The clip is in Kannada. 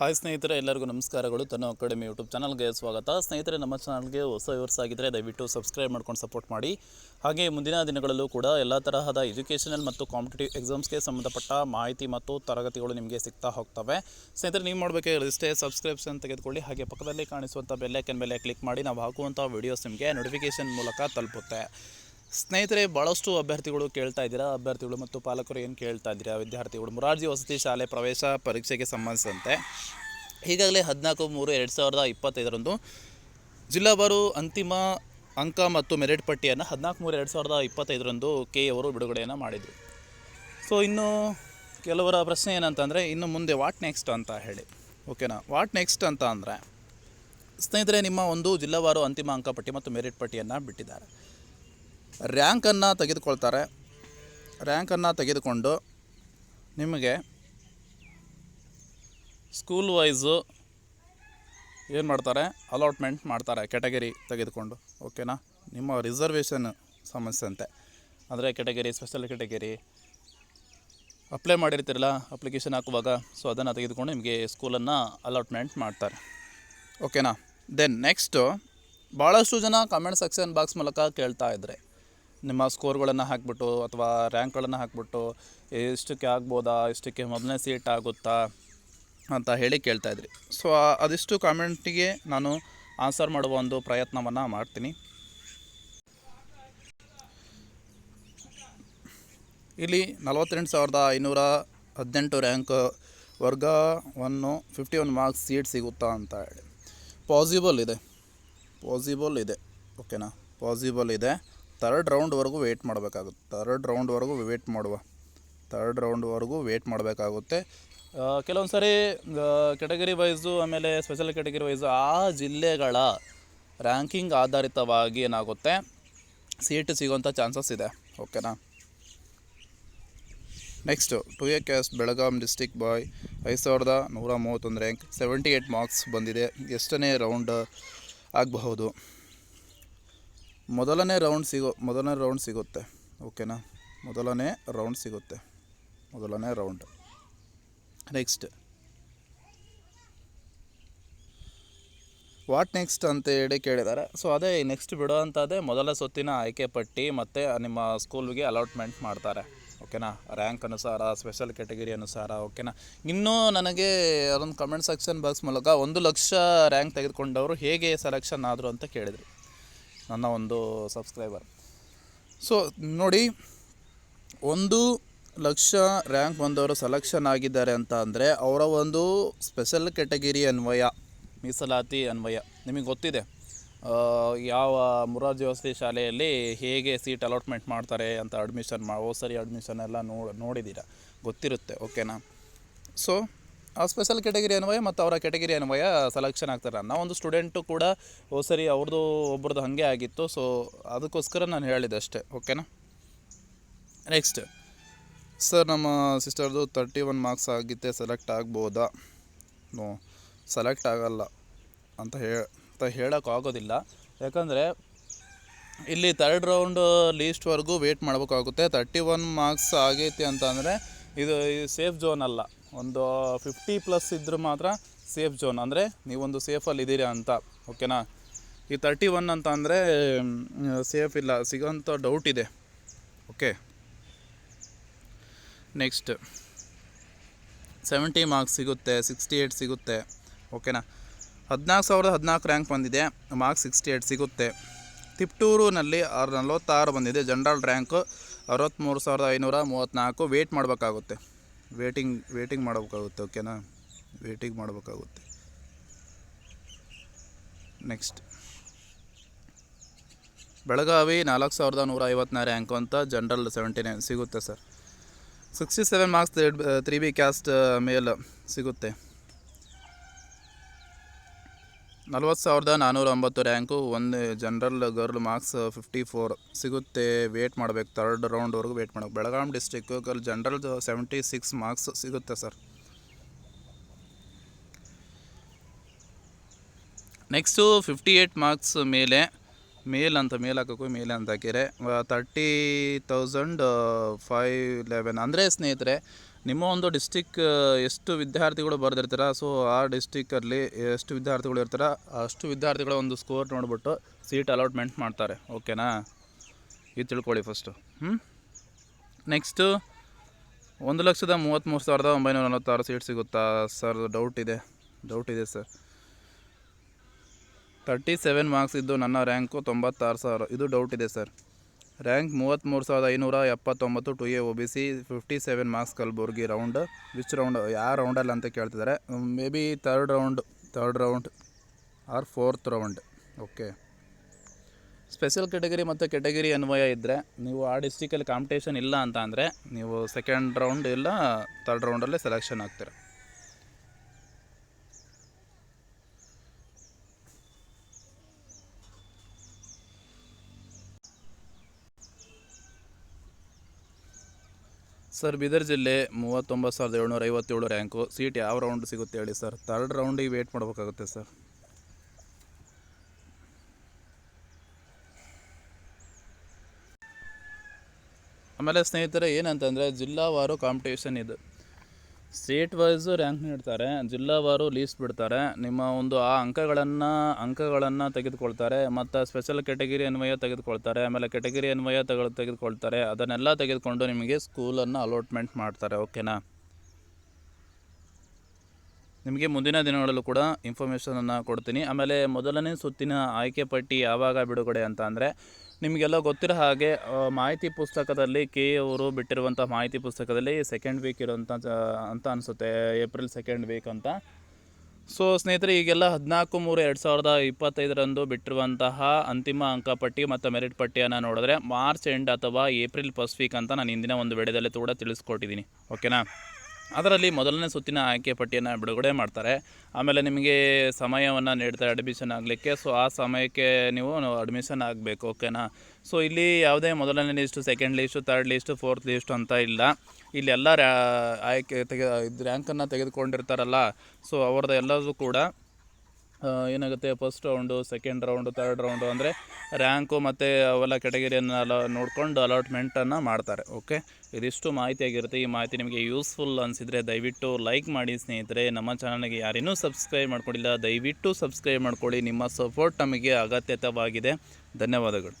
ಹಾಯ್ ಸ್ನೇಹಿತರೆ, ಎಲ್ಲರಿಗೂ ನಮಸ್ಕಾರಗಳು. ತನ್ನ ಅಕಾಡೆಮಿ ಯೂಟ್ಯೂಬ್ ಚಾನಲ್ಗೆ ಸ್ವಾಗತ. ಸ್ನೇಹಿತರೆ, ನಮ್ಮ ಚಾನಲ್ಗೆ ಹೊಸ ವ್ಯೂವರ್ಸ್ ಆಗಿದ್ದರೆ ದಯವಿಟ್ಟು ಸಬ್ಸ್ಕ್ರೈಬ್ ಮಾಡ್ಕೊಂಡು ಸಪೋರ್ಟ್ ಮಾಡಿ. ಹಾಗೆ ಮುಂದಿನ ದಿನಗಳಲ್ಲೂ ಕೂಡ ಎಲ್ಲ ತರಹದ ಎಜುಕೇಷನಲ್ ಮತ್ತು ಕಾಂಪಿಟೇಟಿವ್ ಎಕ್ಸಾಮ್ಸ್ಗೆ ಸಂಬಂಧಪಟ್ಟ ಮಾಹಿತಿ ಮತ್ತು ತರಗತಿಗಳು ನಿಮಗೆ ಸಿಗ್ತಾ ಹೋಗ್ತವೆ. ಸ್ನೇಹಿತರೆ, ನೀವು ಮಾಡಬೇಕಾಗಿರೋದಿಷ್ಟೇ ಸಬ್ಸ್ಕ್ರಿಪ್ಷನ್ ತೆಗೆದುಕೊಳ್ಳಿ. ಹಾಗೆ ಪಕ್ಕದಲ್ಲಿ ಕಾಣಿಸುವಂಥ ಬೆಲ್ಲೈಕನ್ ಮೇಲೆ ಕ್ಲಿಕ್ ಮಾಡಿ, ನಾವು ಹಾಕುವಂಥ ವೀಡಿಯೋಸ್ ನಿಮಗೆ ನೋಟಿಫಿಕೇಷನ್ ಮೂಲಕ ತಲುಪುತ್ತೆ. ಸ್ನೇಹಿತರೆ ಭಾಳಷ್ಟು ಅಭ್ಯರ್ಥಿಗಳು ಕೇಳ್ತಾ ಇದ್ದೀರಾ? ಅಭ್ಯರ್ಥಿಗಳು ಮತ್ತು ಪಾಲಕರು ಏನು ಕೇಳ್ತಾ ಇದ್ದೀರಾ ವಿದ್ಯಾರ್ಥಿಗಳು? ಮುರಾರ್ಜಿ ವಸತಿ ಶಾಲೆ ಪ್ರವೇಶ ಪರೀಕ್ಷೆಗೆ ಸಂಬಂಧಿಸಿದಂತೆ ಈಗಾಗಲೇ ಹದಿನಾಲ್ಕು ಮೂರು ಎರಡು ಸಾವಿರದ ಇಪ್ಪತ್ತೈದರಂದು ಜಿಲ್ಲಾವಾರು ಅಂತಿಮ ಅಂಕ ಮತ್ತು ಮೆರಿಟ್ ಪಟ್ಟಿಯನ್ನು ಹದಿನಾಲ್ಕು ಮೂರು ಎರಡು ಸಾವಿರದ ಇಪ್ಪತ್ತೈದರಂದು ಕೆ ಅವರು ಬಿಡುಗಡೆಯನ್ನು ಮಾಡಿದರು. ಸೊ ಇನ್ನು ಕೆಲವರ ಪ್ರಶ್ನೆ ಏನಂತಂದರೆ, ಇನ್ನು ಮುಂದೆ ವಾಟ್ ನೆಕ್ಸ್ಟ್ ಅಂತ ಹೇಳಿ. ಓಕೆನಾ ವಾಟ್ ನೆಕ್ಸ್ಟ್ ಅಂತ ಅಂದರೆ, ಸ್ನೇಹಿತರೆ, ನಿಮ್ಮ ಒಂದು ಜಿಲ್ಲಾವಾರು ಅಂತಿಮ ಅಂಕಪಟ್ಟಿ ಮತ್ತು ಮೆರಿಟ್ ಪಟ್ಟಿಯನ್ನು ಬಿಟ್ಟಿದ್ದಾರೆ. ರ್ಯಾಂಕನ್ನು ತೆಗೆದುಕೊಳ್ತಾರೆ. ರ್ಯಾಂಕನ್ನು ತೆಗೆದುಕೊಂಡು ನಿಮಗೆ ಸ್ಕೂಲ್ ವೈಸು ಏನು ಮಾಡ್ತಾರೆ? ಅಲಾಟ್ಮೆಂಟ್ ಮಾಡ್ತಾರೆ ಕೆಟಗರಿ ತೆಗೆದುಕೊಂಡು. ಓಕೆನಾ ನಿಮ್ಮ ರಿಸರ್ವೇಷನ್ ಸಮಸ್ಯೆಂತೆ ಅಂದರೆ ಕೆಟಗರಿ ಸ್ಪೆಷಲ್ ಕೆಟಗರಿ ಅಪ್ಲೈ ಮಾಡಿರ್ತೀರಲ್ಲ ಅಪ್ಲಿಕೇಶನ್ ಹಾಕುವಾಗ ಸೊ ಅದನ್ನು ತೆಗೆದುಕೊಂಡು ನಿಮಗೆ ಸ್ಕೂಲನ್ನು ಅಲಾಟ್ಮೆಂಟ್ ಮಾಡ್ತಾರೆ. ಓಕೆನಾ ದೆನ್ ನೆಕ್ಸ್ಟು ಭಾಳಷ್ಟು ಜನ ಕಮೆಂಟ್ ಸೆಕ್ಷನ್ ಬಾಕ್ಸ್ ಮೂಲಕ ಕೇಳ್ತಾ ಇದ್ದಾರೆ ನಿಮ್ಮ ಸ್ಕೋರ್ಗಳನ್ನು ಹಾಕ್ಬಿಟ್ಟು ಅಥವಾ ರ್ಯಾಂಕ್ಗಳನ್ನು ಹಾಕ್ಬಿಟ್ಟು ಇಷ್ಟಕ್ಕೆ ಆಗ್ಬೋದಾ ಇಷ್ಟಕ್ಕೆ ಮೊದಲನೇ ಸೀಟ್ ಆಗುತ್ತಾ ಅಂತ ಹೇಳಿ ಕೇಳ್ತಾ ಇದ್ರಿ. ಸೊ ಅದಿಷ್ಟು ಕಾಮೆಂಟಿಗೆ ನಾನು ಆನ್ಸರ್ ಮಾಡುವ ಒಂದು ಪ್ರಯತ್ನವನ್ನು ಮಾಡ್ತೀನಿ. ಇಲ್ಲಿ ನಲವತ್ತೆಂಟು ಸಾವಿರದ ಐನೂರ ಹದಿನೆಂಟು ರ್ಯಾಂಕ್ ವರ್ಗ one fifty one marks seat ಸಿಗುತ್ತಾ ಅಂತ ಹೇಳಿ. ಪಾಸಿಬಲ್ ಇದೆ. ಪಾಸಿಬಲ್ ಇದೆ. ಓಕೆನಾ ಪಾಸಿಬಲ್ ಇದೆ. ತರ್ಡ್ ರೌಂಡ್ವರೆಗೂ ವೆಯ್ಟ್ ಮಾಡಬೇಕಾಗುತ್ತೆ. ಥರ್ಡ್ ರೌಂಡ್ವರೆಗೂ ವೆಯ್ಟ್ ಮಾಡುವ. ಥರ್ಡ್ ರೌಂಡ್ವರೆಗೂ ವೆಯ್ಟ್ ಮಾಡಬೇಕಾಗುತ್ತೆ. ಕೆಲವೊಂದು ಸರಿ ಕೆಟಗರಿ ವೈಸು ಆಮೇಲೆ ಸ್ಪೆಷಲ್ ಕೆಟಗರಿ ವೈಸು ಆ ಜಿಲ್ಲೆಗಳ ರ್ಯಾಂಕಿಂಗ್ ಆಧಾರಿತವಾಗಿ ಏನಾಗುತ್ತೆ? ಸೀಟ್ ಸಿಗುವಂಥ ಚಾನ್ಸಸ್ ಇದೆ. ಓಕೆನಾ next to A caste Belgaum district boy ಐದು ಸಾವಿರದ ನೂರ ಮೂವತ್ತೊಂದು ರ್ಯಾಂಕ್ ಸೆವೆಂಟಿ ಏಯ್ಟ್ ಮಾರ್ಕ್ಸ್ ಬಂದಿದೆ. ಎಷ್ಟನೇ ರೌಂಡ್ ಆಗಬಹುದು? ಮೊದಲನೇ ರೌಂಡ್ ಸಿಗೋ, ಮೊದಲನೇ ರೌಂಡ್ ಸಿಗುತ್ತೆ. ಓಕೆನಾ ಮೊದಲನೇ ರೌಂಡ್ ಸಿಗುತ್ತೆ. ಮೊದಲನೇ ರೌಂಡ್ ನೆಕ್ಸ್ಟ್ ವಾಟ್ ನೆಕ್ಸ್ಟ್ ಅಂತ ಹೇಳಿ ಕೇಳಿದ್ದಾರೆ ಸೊ ಅದೇ ನೆಕ್ಸ್ಟ್ ಬಿಡೋವಂಥದ್ದೇ ಮೊದಲ ಸುತ್ತಿನ ಆಯ್ಕೆ ಪಟ್ಟಿ ಮತ್ತು ನಿಮ್ಮ ಸ್ಕೂಲ್ಗೆ ಅಲಾಟ್ಮೆಂಟ್ ಮಾಡ್ತಾರೆ. ಓಕೆನಾ ರ್ಯಾಂಕ್ ಅನುಸಾರ ಸ್ಪೆಷಲ್ ಕ್ಯಾಟಗರಿ ಅನುಸಾರ ಓಕೆನಾ ಇನ್ನೂ ನನಗೆ ಅದೊಂದು ಕಮೆಂಟ್ ಸೆಕ್ಷನ್ ಬಾಕ್ಸ್ ಮೂಲಕ ಒಂದು ಲಕ್ಷ ರ್ಯಾಂಕ್ ತೆಗೆದುಕೊಂಡವರು ಹೇಗೆ ಸೆಲೆಕ್ಷನ್ ಆದರು ಅಂತ ಕೇಳಿದರು. ನನ್ನ ಒಂದು ಸಬ್ಸ್ಕ್ರೈಬರ್. ಸೊ, ನೋಡಿ, ಒಂದು ಲಕ್ಷ ರ್ಯಾಂಕ್ ಬಂದವರು ಸೆಲೆಕ್ಷನ್ ಆಗಿದ್ದಾರೆ ಅಂತ ಅಂದರೆ ಅವರ ಒಂದು ಸ್ಪೆಷಲ್ ಕೆಟಗಿರಿ ಅನ್ವಯ, ಮೀಸಲಾತಿ ಅನ್ವಯ. ನಿಮಗೆ ಗೊತ್ತಿದೆ ಯಾವ ಮುರಾರ್ಜಿ ವಸತಿ ಶಾಲೆಯಲ್ಲಿ ಹೇಗೆ ಸೀಟ್ ಅಲಾಟ್ಮೆಂಟ್ ಮಾಡ್ತಾರೆ ಅಂತ ಅಡ್ಮಿಷನ್ ಮಾ ಸರಿ ಅಡ್ಮಿಷನ್ ಎಲ್ಲ ನೋಡಿ ನೋಡಿದ್ದೀರಾ? ಗೊತ್ತಿರುತ್ತೆ ಓಕೆನಾ ಸೊ ಸ್ಪೆಷಲ್ ಕೆಟಗರಿ ಅನ್ವಯ ಮತ್ತು ಅವರ ಕೆಟಗರಿ ಅನ್ವಯ ಸೆಲೆಕ್ಷನ್ ಆಗ್ತಾರೆ ನಾವೊಂದು ಸ್ಟೂಡೆಂಟು ಕೂಡ ಓ ಸರಿ ಅವ್ರದ್ದು ಒಬ್ರದ್ದು ಹಾಗೆ ಆಗಿತ್ತು ಸೊ ಅದಕ್ಕೋಸ್ಕರ ನಾನು ಹೇಳಿದೆ ಅಷ್ಟೇ ಓಕೆನಾ ನೆಕ್ಸ್ಟ್ ಸರ್ ನಮ್ಮ ಸಿಸ್ಟರ್ದು ತರ್ಟಿ ಒನ್ ಮಾರ್ಕ್ಸ್ ಆಗಿತ್ತೆ ಸೆಲೆಕ್ಟ್ ಆಗ್ಬೋದಾ? ನೋ ಸೆಲೆಕ್ಟ್ ಆಗಲ್ಲ ಅಂತ ಹೇ, ಅಂತ ಹೇಳೋಕ್ಕಾಗೋದಿಲ್ಲ ಯಾಕಂದರೆ ಇಲ್ಲಿ ತರ್ಡ್ ರೌಂಡ್ ಲೀಸ್ಟ್ವರೆಗೂ ವೇಟ್ ಮಾಡಬೇಕಾಗುತ್ತೆ. ತರ್ಟಿ ಒನ್ ಮಾರ್ಕ್ಸ್ ಆಗೈತಿ ಅಂತ ಅಂದರೆ ಇದು ಸೇಫ್ ಝೋನ್ ಅಲ್ಲ. ಒಂದು ಫಿಫ್ಟಿ ಪ್ಲಸ್ ಇದ್ದರೆ ಮಾತ್ರ ಸೇಫ್ ಝೋನ್ ಅಂದರೆ ನೀವೊಂದು ಸೇಫಲ್ಲಿ ಇದ್ದೀರಾ ಅಂತ ಓಕೆನಾ ಈ ತರ್ಟಿ ಒನ್ ಅಂತ ಅಂದರೆ ಸೇಫ್ ಇಲ್ಲ ಸಿಗೋಂಥ ಡೌಟ್ ಇದೆ ಓಕೆ ನೆಕ್ಸ್ಟ್ ಸೆವೆಂಟಿ ಮಾರ್ಕ್ಸ್ ಸಿಗುತ್ತೆ ಸಿಕ್ಸ್ಟಿ ಏಯ್ಟ್ ಸಿಗುತ್ತೆ ಓಕೆನಾ ಹದಿನಾಲ್ಕು ಸಾವಿರದ ಹದಿನಾಲ್ಕು ರ್ಯಾಂಕ್ ಬಂದಿದೆ ಮಾರ್ಕ್ಸ್ ಸಿಕ್ಸ್ಟಿ ಏಯ್ಟ್ ಸಿಗುತ್ತೆ. ತಿಪ್ಟೂರಿನಲ್ಲಿ ಆರು ನಲ್ವತ್ತಾರು ಬಂದಿದೆ ಜನರಲ್ ರ್ಯಾಂಕು ಅರವತ್ತ್ಮೂರು ಸಾವಿರದ ಐನೂರ ಮೂವತ್ತ್ನಾಲ್ಕು ವೇಟ್ ಮಾಡಬೇಕಾಗುತ್ತೆ. ವೇಟಿಂಗ್ ವೇಟಿಂಗ್ ಮಾಡಬೇಕಾಗುತ್ತೆ ಓಕೆನಾ ವೇಟಿಂಗ್ ಮಾಡಬೇಕಾಗುತ್ತೆ. ನೆಕ್ಸ್ಟ್ ಬೆಳಗಾವಿ ನಾಲ್ಕು ಸಾವಿರದ ನೂರ ಐವತ್ತನೇ ರ್ಯಾಂಕು ಅಂತ ಜನರಲ್ ಸೆವೆಂಟಿ ನೈನ್ ಸಿಗುತ್ತೆ sir sixty seven marks three B caste male ಸಿಗುತ್ತೆ. ನಲ್ವತ್ತು ಸಾವಿರದ ನಾನ್ನೂರ ಒಂಬತ್ತು ರ್ಯಾಂಕು ಒಂದು general girl marks fifty four. ಸಿಗುತ್ತೆ ವೇಟ್ ಮಾಡಬೇಕು ತರ್ಡ್ ರೌಂಡ್ವರೆಗೂ ವೇಟ್ ಮಾಡಬೇಕು. Belgaum district girl general seventy six marks ಸಿಗುತ್ತೆ sir next fifty eight marks ಮೇಲೆ ಮೇಲ್ ಅಂತ ಮೇಲ್ ಹಾಕೋಕ್ಕೂ ಮೇಲೆ ಅಂತ ಹಾಕಿದರೆ ತರ್ಟಿ ತೌಸಂಡ್ ಫೈವ್ ಲೆವೆನ್ ಅಂದರೆ ಸ್ನೇಹಿತರೆ, ನಿಮ್ಮ ಒಂದು ಡಿಸ್ಟಿಕ್ ಎಷ್ಟು ವಿದ್ಯಾರ್ಥಿಗಳು ಬರೆದಿರ್ತೀರ? ಸೊ ಆ ಡಿಸ್ಟಿಕ್ಕಲ್ಲಿ ಎಷ್ಟು ವಿದ್ಯಾರ್ಥಿಗಳು ಇರ್ತಾರ? ಅಷ್ಟು ವಿದ್ಯಾರ್ಥಿಗಳ ಒಂದು ಸ್ಕೋರ್ ನೋಡಿಬಿಟ್ಟು ಸೀಟ್ ಅಲಾಟ್ಮೆಂಟ್ ಮಾಡ್ತಾರೆ. ಓಕೆನಾ ಇದು ತಿಳ್ಕೊಳ್ಳಿ ಫಸ್ಟು ಹ್ಞೂ ನೆಕ್ಸ್ಟು ಒಂದು ಲಕ್ಷದ ಮೂವತ್ತ್ಮೂರು ಸಾವಿರದ ಒಂಬೈನೂರ ನಲವತ್ತಾರು ಸೀಟ್ ಸಿಗುತ್ತಾ? ಸರ್ ಡೌಟ್ ಇದೆ. ಡೌಟ್ ಇದೆ ಸರ್ ತರ್ಟಿ ಸೆವೆನ್ ಮಾರ್ಕ್ಸ್ ಇದ್ದು ನನ್ನ ರ್ಯಾಂಕು ತೊಂಬತ್ತಾರು ಸಾವಿರ. ಇದು ಡೌಟ್ ಇದೆ ಸರ್. ರ್ಯಾಂಕ್ ಮೂವತ್ತ್ಮೂರು ಸಾವಿರದ ಐನೂರ ಎಪ್ಪತ್ತೊಂಬತ್ತು two A O B C fifty seven marks Kalaburagi round which round ಯಾವ ರೌಂಡಲ್ಲಿ ಅಂತ ಕೇಳ್ತಿದ್ದಾರೆ. May be third round third round or fourth round okay special category ಮತ್ತು ಕೆಟಗರಿ ಅನ್ವಯ ಇದ್ದರೆ ನೀವು ಆ ಡಿಸ್ಟಿಕಲ್ಲಿ ಕಾಂಪಿಟೇಷನ್ ಇಲ್ಲ ಅಂತ ಅಂದರೆ, ನೀವು ಸೆಕೆಂಡ್ ರೌಂಡ್ ಇಲ್ಲ ತರ್ಡ್ ರೌಂಡಲ್ಲೇ ಸೆಲೆಕ್ಷನ್ ಆಗ್ತೀರ. ಸರ್, ಬೀದರ್ ಜಿಲ್ಲೆ ಮೂವತ್ತೊಂಬತ್ತು ಸಾವಿರದ ಏಳ್ನೂರ ಐವತ್ತೇಳು ರ್ಯಾಂಕು ಸೀಟ್ ಯಾವ ರೌಂಡ್ ಸಿಗುತ್ತೆ ಹೇಳಿ ಸರ್? ತರ್ಡ್ ರೌಂಡಿಗೆ ವೇಟ್ ಮಾಡಬೇಕಾಗುತ್ತೆ ಸರ್. ಆಮೇಲೆ ಸ್ನೇಹಿತರೆ ಏನಂತಂದರೆ ಜಿಲ್ಲಾವಾರು ಕಾಂಪಿಟೇಷನ್ ಇದು. ಸ್ಟೇಟ್ ವೈಸು ರ್ಯಾಂಕ್ ನೀಡ್ತಾರೆ ಜಿಲ್ಲಾವಾರು ಲೀಸ್ಟ್ ಬಿಡ್ತಾರೆ. ನಿಮ್ಮ ಒಂದು ಆ ಅಂಕಗಳನ್ನು ಅಂಕಗಳನ್ನು ತೆಗೆದುಕೊಳ್ತಾರೆ, ಮತ್ತು ಸ್ಪೆಷಲ್ ಕೆಟಗಿರಿ ಅನ್ವಯ ತೆಗೆದುಕೊಳ್ತಾರೆ, ಆಮೇಲೆ ಕೆಟಗಿರಿ ಅನ್ವಯ ತೆಗೆದು ತೆಗೆದುಕೊಳ್ತಾರೆ, ಅದನ್ನೆಲ್ಲ ತೆಗೆದುಕೊಂಡು ನಿಮಗೆ ಸ್ಕೂಲನ್ನು ಅಲೋಟ್ಮೆಂಟ್ ಮಾಡ್ತಾರೆ ಓಕೆನಾ ನಿಮಗೆ ಮುಂದಿನ ದಿನಗಳಲ್ಲೂ ಕೂಡ ಇನ್ಫಾರ್ಮೇಷನನ್ನು ಕೊಡ್ತೀನಿ. ಆಮೇಲೆ ಮೊದಲನೇ ಸುತ್ತಿನ ಆಯ್ಕೆ ಪಟ್ಟಿ ಯಾವಾಗ ಬಿಡುಗಡೆ ಅಂತ ಅಂದರೆ, ನಿಮಗೆಲ್ಲ ಗೊತ್ತಿರೋ ಹಾಗೆ ಮಾಹಿತಿ ಪುಸ್ತಕದಲ್ಲಿ ಕೆ ಅವರು ಬಿಟ್ಟಿರುವಂಥ ಮಾಹಿತಿ ಪುಸ್ತಕದಲ್ಲಿ ಸೆಕೆಂಡ್ ವೀಕ್ ಇರೋಂಥ ಅಂತ ಅನಿಸುತ್ತೆ ಏಪ್ರಿಲ್ ಸೆಕೆಂಡ್ ವೀಕ್ ಅಂತ. ಸೊ ಸ್ನೇಹಿತರೆ, ಈಗೆಲ್ಲ ಹದಿನಾಲ್ಕು ಮೂರು ಎರಡು ಸಾವಿರದ ಇಪ್ಪತ್ತೈದರಂದು ಬಿಟ್ಟಿರುವಂತಹ ಅಂತಿಮ ಅಂಕಪಟ್ಟಿ ಮತ್ತು ಮೆರಿಟ್ ಪಟ್ಟಿಯನ್ನು ನೋಡಿದ್ರೆ ಮಾರ್ಚ್ ಎಂಡ್ ಅಥವಾ ಏಪ್ರಿಲ್ ಫಸ್ಟ್ ವೀಕ್ ಅಂತ ನಾನು ಹಿಂದಿನ ಒಂದು ವಿಡಿಯೋದಲ್ಲಿ ಕೂಡ ತಿಳಿಸ್ಕೊಟ್ಟಿದ್ದೀನಿ. ಓಕೆನಾ ಅದರಲ್ಲಿ ಮೊದಲನೇ ಸುತ್ತಿನ ಆಯ್ಕೆ ಪಟ್ಟಿಯನ್ನು ಬಿಡುಗಡೆ ಮಾಡ್ತಾರೆ. ಆಮೇಲೆ ನಿಮಗೆ ಸಮಯವನ್ನು ನೀಡ್ತಾರೆ ಅಡ್ಮಿಷನ್ ಆಗಲಿಕ್ಕೆ. ಸೊ ಆ ಸಮಯಕ್ಕೆ ನೀವು ಅಡ್ಮಿಷನ್ ಆಗಬೇಕು ಓಕೆನಾ ಸೊ ಇಲ್ಲಿ ಯಾವುದೇ ಮೊದಲನೇ list second list third list fourth list ಅಂತ ಇಲ್ಲ. ಇಲ್ಲಿ ಎಲ್ಲ ರ್ಯಾ ಆಯ್ಕೆ ತೆಗೆ ಇದು ರ್ಯಾಂಕನ್ನು ತೆಗೆದುಕೊಂಡಿರ್ತಾರಲ್ಲ. ಸೊ ಅವ್ರದ್ದು ಎಲ್ಲದೂ ಕೂಡ ಏನಾಗುತ್ತೆ first round second round third round ಅಂದರೆ ರ್ಯಾಂಕು ಮತ್ತು ಅವೆಲ್ಲ ಕೆಟಗರಿಯನ್ನು ಅಲ, ನೋಡಿಕೊಂಡು ಅಲಾಟ್ಮೆಂಟನ್ನು ಮಾಡ್ತಾರೆ ಓಕೆ ಇದಿಷ್ಟು ಮಾಹಿತಿಯಾಗಿರುತ್ತೆ. ಈ ಮಾಹಿತಿ ನಿಮಗೆ ಯೂಸ್ಫುಲ್ ಅನಿಸಿದರೆ ದಯವಿಟ್ಟು ಲೈಕ್ ಮಾಡಿ ಸ್ನೇಹಿತರೆ. ನಮ್ಮ ಚಾನಲ್ಗೆ ಯಾರೇನೂ ಸಬ್ಸ್ಕ್ರೈಬ್ ಮಾಡ್ಕೊಂಡಿಲ್ಲ, ದಯವಿಟ್ಟು ಸಬ್ಸ್ಕ್ರೈಬ್ ಮಾಡ್ಕೊಳ್ಳಿ. ನಿಮ್ಮ ಸಪೋರ್ಟ್ ನಮಗೆ ಅಗತ್ಯತವಾಗಿದೆ. ಧನ್ಯವಾದಗಳು.